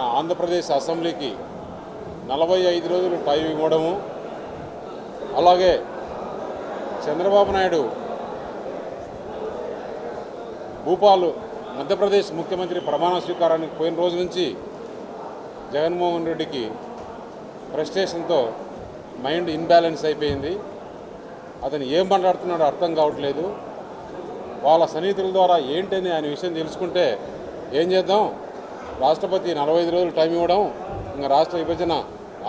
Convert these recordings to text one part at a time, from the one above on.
మన ఆంధ్రప్రదేశ్ అసెంబ్లీకి నలభై ఐదు రోజులు టైం ఇవ్వడము అలాగే చంద్రబాబు నాయుడు భూపాల్ మధ్యప్రదేశ్ ముఖ్యమంత్రి ప్రమాణ స్వీకారానికి పోయిన రోజు నుంచి జగన్మోహన్ రెడ్డికి ఫ్రస్ట్రేషన్తో మైండ్ ఇన్బ్యాలెన్స్ అయిపోయింది. అతను ఏం మాట్లాడుతున్నాడో అర్థం కావట్లేదు. వాళ్ళ సన్నిహితుల ద్వారా ఏంటని ఆయన విషయం తెలుసుకుంటే ఏం చేద్దాం? రాష్ట్రపతి నలభై ఐదు రోజులు టైం ఇవ్వడం ఇంకా రాష్ట్ర విభజన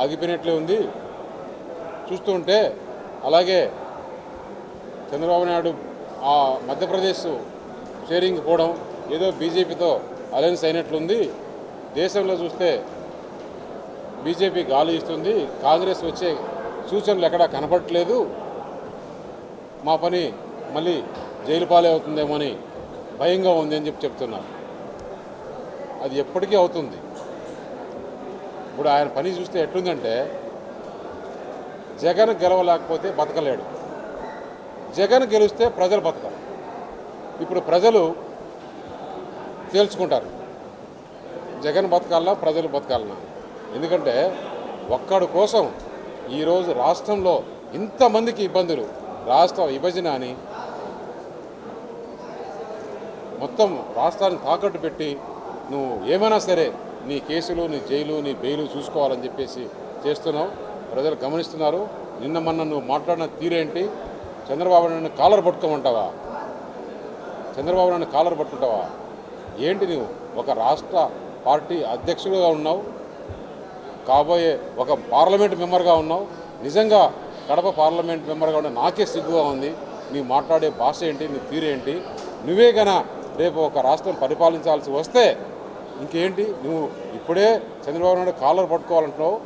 ఆగిపోయినట్లే ఉంది. చూస్తుంటే అలాగే చంద్రబాబు నాయుడు ఆ మధ్యప్రదేశ్ షేరింగ్ పోవడం ఏదో బీజేపీతో అలయన్స్ అయినట్లుంది. దేశంలో చూస్తే బీజేపీ గాలి ఇస్తుంది కాంగ్రెస్ వచ్చే సూచనలు ఎక్కడా కనపడట్లేదు. మా పని మళ్ళీ జైలు పాలే అవుతుందేమో అని భయంగా ఉంది అని చెప్పి చెప్తున్నారు. అది ఎప్పటికీ అవుతుంది. ఇప్పుడు ఆయన పని చూస్తే ఎట్లుందంటే జగన్ గెలవలేకపోతే బతకలేడు. జగన్ గెలిస్తే ప్రజలు బతకరు. ఇప్పుడు ప్రజలు తేల్చుకుంటారు. జగన్ బతకాలన్నా ప్రజలు బతకాలన్నా. ఎందుకంటే ఒక్కడు కోసం ఈరోజు రాష్ట్రంలో ఇంతమందికి ఇబ్బందులు. రాష్ట్ర విభజన అని మొత్తం రాష్ట్రాన్ని తాకట్టు పెట్టి నువ్వు ఏమైనా సరే నీ కేసులు నీ జైలు నీ బెయిలు చూసుకోవాలని చెప్పేసి చేస్తున్నావు. ప్రజలు గమనిస్తున్నారు. నిన్న మొన్న నువ్వు మాట్లాడిన తీరేంటి చంద్రబాబు నాయుడు కాలర్ పట్టుకోమంటావా? చంద్రబాబు నాయుడు కాలర్ పట్టుకుంటావా? ఏంటి నువ్వు? ఒక రాష్ట్ర పార్టీ అధ్యక్షుడుగా ఉన్నావు. కాబోయే ఒక పార్లమెంట్ మెంబర్గా ఉన్నావు. నిజంగా కడప పార్లమెంట్ మెంబర్గా ఉన్న నాకే సిగ్గుగా ఉంది. నీ మాట్లాడే భాష ఏంటి? నీ తీరేంటి నువ్వే గన రేపు ఒక రాష్ట్రం పరిపాలించాల్సి వస్తే ఇంకేంటి? నువ్వు ఇప్పుడే చంద్రబాబు నాయుడు కాలర్ పట్టుకోవాలంటున్నావు.